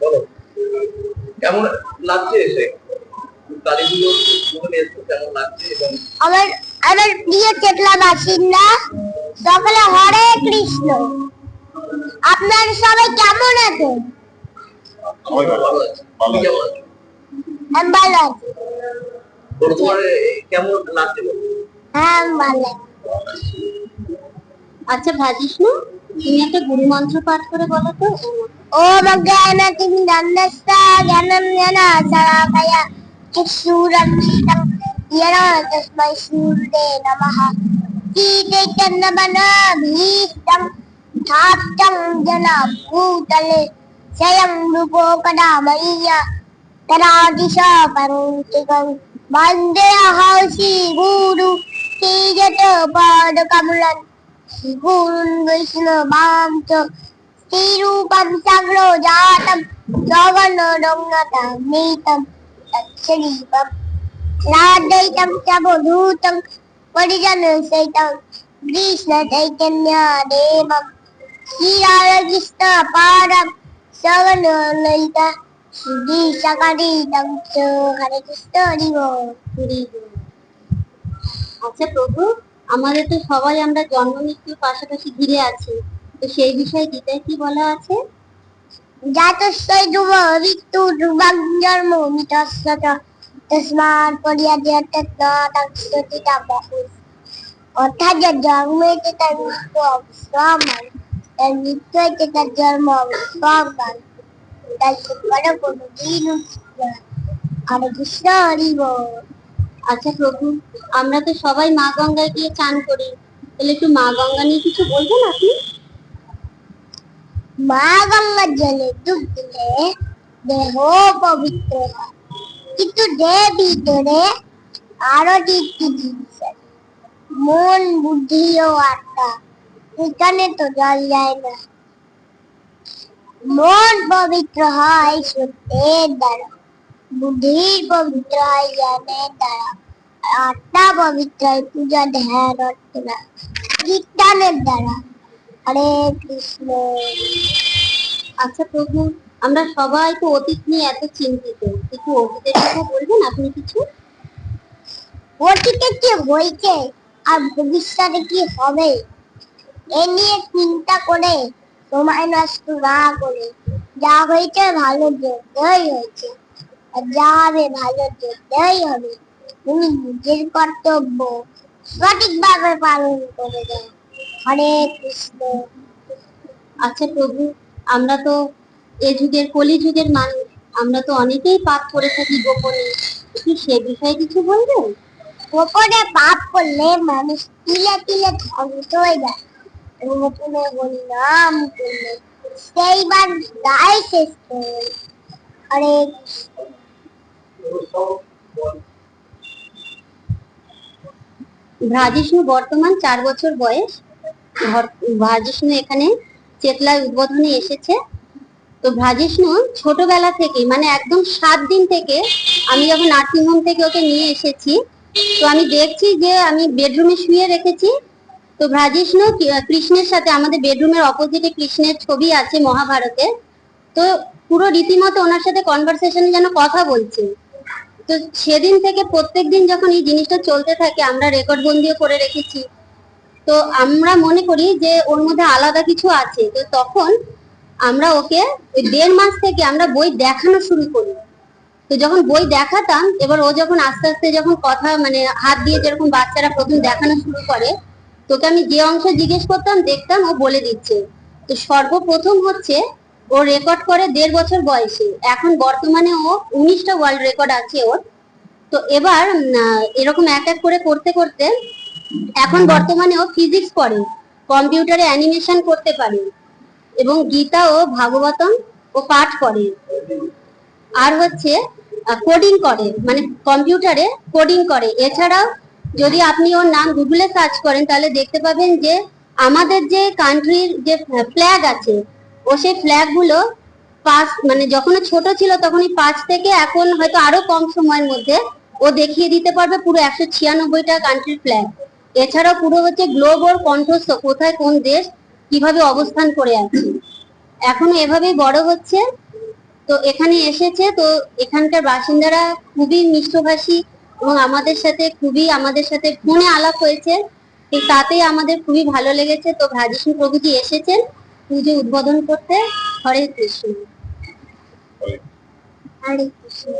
বলো। কেমন লাগছে এসে? কালী পুজো জীবনে এসে কেমন লাগছে এবং আমার আমার প্রিয় চেতলা বাসিন্দা সকলে হরে কৃষ্ণ। আপনার সবাই কেমন আছেন? সবাই ভালো ভালো আছে আছে ভালো আছে। আমি ভালো আছি। তোমার কেমন লাগছে হ্যাঁ ভালো আছি। আচ্ছা ভাজিষ্ণু তুমি একটা গুরু মন্ত্র পাঠ করে বলো তো। ও মজ্ঞানা তুমি দণ্ডস্তা জ্ঞানম জানা সারাকায়া চক্ষুরন্দিতম ইয়ানা তস্মৈ সূর্যে নমঃ। কীতে চন্দ্রবনা ভীষ্টম ধাপ্তম জনা ভূতলে স্বয়ং রূপো কদা মরিয়া তদাদিশ পরন্তিকং বন্দে গুরু। কীজত পাদ কমলন गुरुन् वैष्णवां च श्रीरूपं सग्रो जातं सवनरङ्गतमीतं तच्छरीपं राधैतं च बोधूतं परिजनसहितं कृष्णचैतन्यदेवं श्रीराधकृष्णपारं सवनललित श्रीसकरीतं च हरे कृष्ण हरि बोल। হরি বল। আচ্ছা প্রভু আমাদের তো সবাই আমরা জন্ম মৃত্যুর পাশাপাশি ঘিরে আছি। তো সেই বিষয়ে গীতায় কি বলা আছে? জাতস্যই অর্থাৎ যার জন্ম হয়েছে তার মৃত্যু অবশ্যমান তার মৃত্যু হয়েছে তার জন্ম কোনোদিন উচিত নয়। কৃষ্ণ, হরি বল। আচ্ছা প্রভু, আমরা তো সবাই মা গঙ্গায় গিয়ে চান করি। তাহলে একটু মা গঙ্গা নিয়ে কিছু বলবেন আপনি? মা গঙ্গার জলে ডুব দিলে দেহ পবিত্র কিন্তু দেহ ভিতরে আরও তিনটি জিনিস মন, বুদ্ধি ও আত্মা এখানে তো জল যায় না। মন পবিত্র হয় সত্যের দ্বারা। বুদ্ধি পবিত্র হয় জ্ঞানের দ্বারা আত্মা পবিত্র হয় পূজা ধ্যান অর্চনা কীর্তনের দ্বারা। হরে কৃষ্ণ। আচ্ছা প্রভু আমরা সবাই তো অতীত নিয়ে এত চিন্তিত। একটু অতীতের কথা বলবেন আপনি কিছু? অতীতে কি হয়েছে আর ভবিষ্যতে কি হবে এ নিয়ে চিন্তা করে সময় নষ্ট না করে যা হয়েছে ভালো জন্যই হয়েছে যা হবে ভালোর জন্যই হবে। তুমি নিজের কর্তব্য সঠিকভাবে পালন করে দাও হরে কৃষ্ণ। আচ্ছা প্রভু, আমরা তো এ যুগের কলি যুগের মানুষ। আমরা তো অনেকেই পাপ করে থাকি গোপনে। একটু সে বিষয়ে কিছু বলবেন? গোপনে পাপ করলে মানুষ তিলে তিলে ধ্বংস হয়ে যায়। গোপনে হরিনাম করলে সেইবার গায়ে শেষ করে। হরে কৃষ্ণ। ভ্রাজিষ্ণু বর্তমান চার বছর বয়স। ভর- ভ্রাজিষ্ণু এখানে চেতলায় উদ্বোধনে এসেছে। তো ভ্রাজিষ্ণু ছোটবেলা থেকে মানে একদম সাত দিন থেকে আমি যখন নার্সিং হোম থেকে ওকে নিয়ে এসেছি, তো আমি দেখছি যে আমি বেডরুমে শুয়ে রেখেছি। তো ভ্রাজিষ্ণু কৃষ্ণের সাথে আমাদের বেডরুমের অপোজিটে কৃষ্ণের ছবি আছে মহাভারতে তো পুরো রীতিমতো ওনার সাথে কনভারসেশনে যেন কথা বলছে। তো সেদিন থেকে প্রত্যেক দিন যখন এই জিনিসটা চলতে থাকে, আমরা রেকর্ড বন্দিও করে রেখেছি। তো আমরা মনে করি যে ওর মধ্যে আলাদা কিছু আছে। তো তখন আমরা ওকে ওই দেড় মাস থেকে আমরা বই দেখানো শুরু করি। তো যখন বই দেখাতাম, এবার ও যখন আস্তে আস্তে যখন কথা মানে হাত দিয়ে যেরকম বাচ্চারা প্রথম দেখানো শুরু করে, তোকে আমি যে অংশ জিজ্ঞেস করতাম, দেখতাম ও বলে দিচ্ছে। তো সর্বপ্রথম হচ্ছে ও রেকর্ড করে দেড় বছর বয়সে। এখন বর্তমানে ও উনিশটা ওয়ার্ল্ড রেকর্ড আছে ওর। তো এবার এরকম এক এক করে করতে করতে এখন বর্তমানে ও ফিজিক্স পড়ে কম্পিউটারে অ্যানিমেশন করতে পারে এবং গীতা ও ভাগবতম ও পাঠ করে আর হচ্ছে কোডিং করে মানে কম্পিউটারে কোডিং করে। এছাড়াও যদি আপনি ওর নাম গুগলে সার্চ করেন তাহলে দেখতে পাবেন যে আমাদের যে কান্ট্রির যে ফ্ল্যাগ আছে ও সেই ফ্ল্যাগগুলো পাঁচ মানে যখন ছোট ছিল তখনই পাঁচ থেকে এখন হয়তো আরও কম সময়ের মধ্যে ও দেখিয়ে দিতে পারবে পুরো একশো ছিয়ানব্বইটা কান্ট্রির ফ্ল্যাগ এছাড়াও পুরো হচ্ছে গ্লোব ওর কণ্ঠস্থ, কোথায় কোন দেশ কীভাবে অবস্থান করে আছে। এখনও এভাবেই বড় হচ্ছে। তো এখানে এসেছে, তো এখানকার বাসিন্দারা খুবই মিষ্টভাষী এবং আমাদের সাথে খুবই, আমাদের সাথে ফোনে আলাপ হয়েছে। তাতেই আমাদের খুবই ভালো লেগেছে। তো ভাজিষ্ণু প্রভুজি এসেছেন। পুজো উদ্বোধন করতে হরে কৃষ্ণ। হরে কৃষ্ণ।